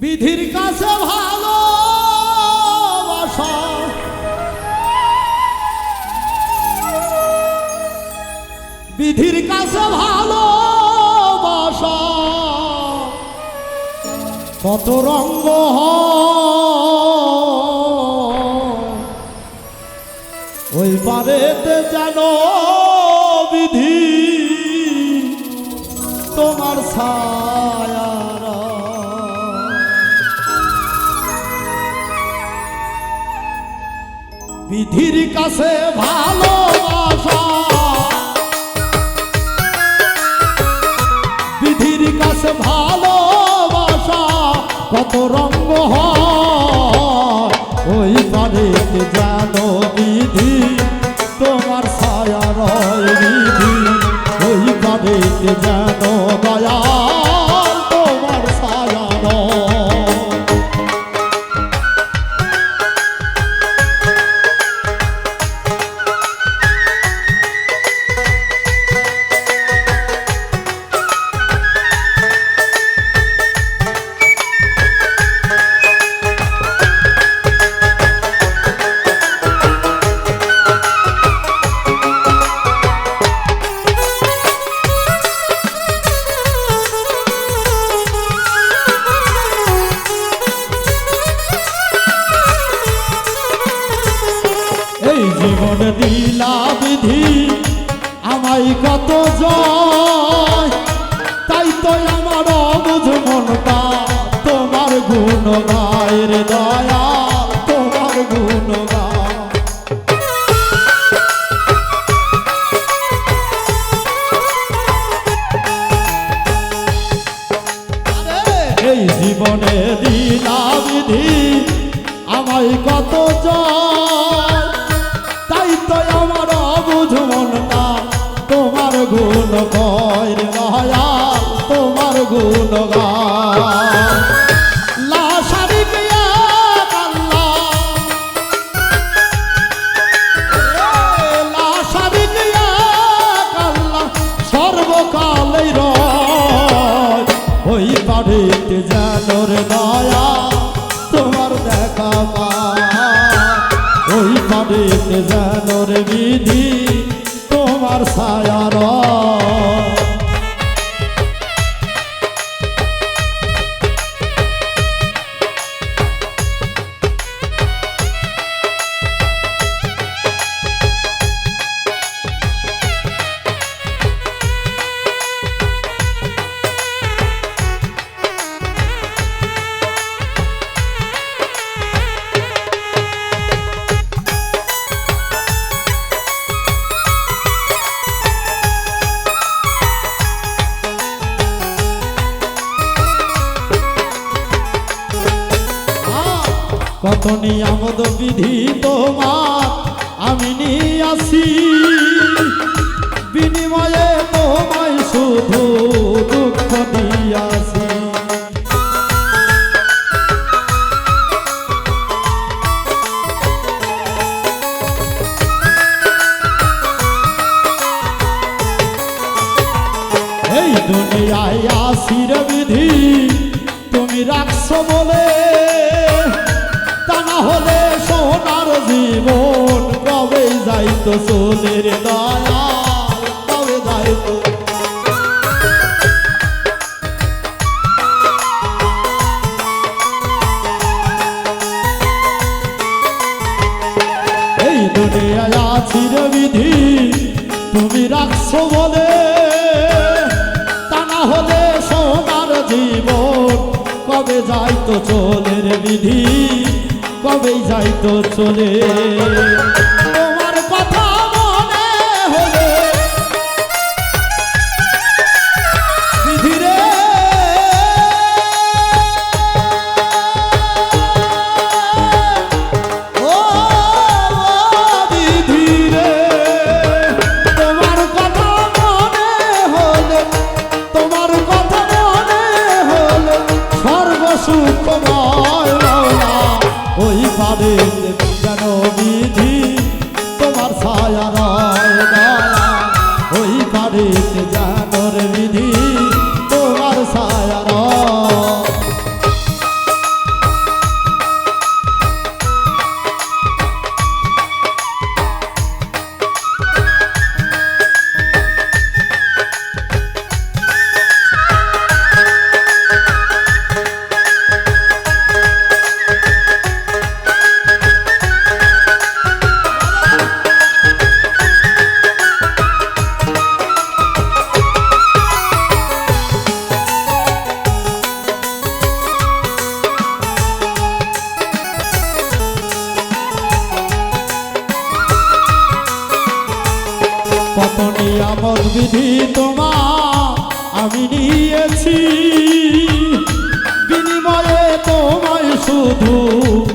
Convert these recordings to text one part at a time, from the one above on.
বিধির কাছে ভালো বিধির কাছে ভালো কত রঙ্গ। ওই পারেতে যেন বিধি তোমার ছায়ারা বিধির কাছে ভালোবাসা। বিধির কাছে ভালোবাসা, কত রঙ্গ ওই পারেতে জানো বিধি, তোমার ছায়া রয় বিধি। ওই পারেতে জানো গুণ গায়ের দয়া, তোমার গুণ এই জীবনে দিলা বিধি, আমায় কত তাই তো আমার অবুঝ তোমার গুণ কয় দয়াল তোমার গুণ গায় বাড়িতে জানোর দয়া তোমার দেখা ওই বাড়িতে জানোর বিধি তোমার ছায়া কত নিয়ামত বিধি তোমার, আমি নিয়াছি বিনিময়ে তোমায় শুধু দুঃখ দিয়াছি। এই দুনিয়ায় আসির বিধি তুমি রাখছো বলে কবে এই দুনিয়ায় আছির বিধি, তুমি রাখছো তা না হলে সোনার জীবন কবে যাইতো চলে বিধি কবে যাইতো চলে। বিধি তোমার আমি নিয়েছি। বিনিময়ে তোমায় শুধু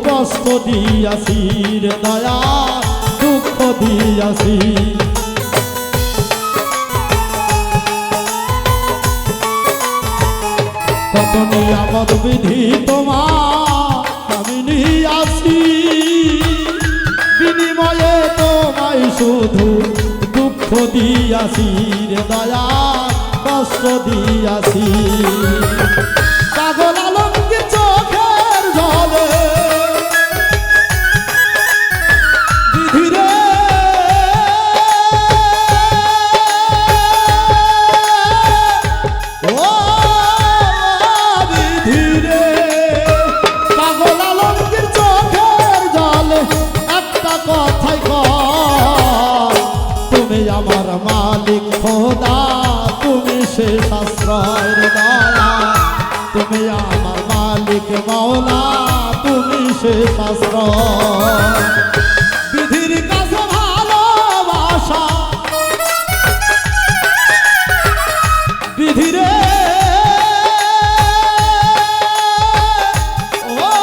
কষ্ট দিয়াছি রে দয়া, দুঃখ দিয়াছি। নিয়ামত বিধি তোমার আমি নিয়াছি। বিনিময়ে তোমায় শুধু দুঃখ দিয়াছি রে দয়া কষ্ট দিয়াছি। পাগল আলমকে তুমি সে আশ্রয়ের দয়া। তুমি আমার মালিক মৌলা তুমি সে আশ্রয়। বিধির কাছে ভালোবাসা। বিধিরে। ও